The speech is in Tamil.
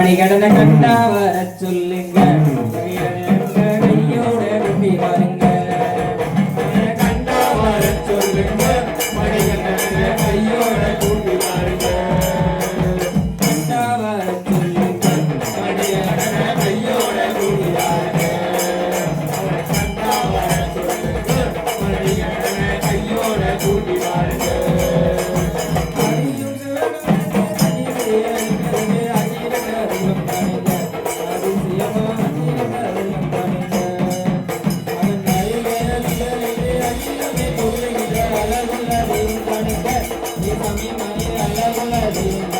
மணிகடனை கண்டா வர சொல்லுங்க Yeah.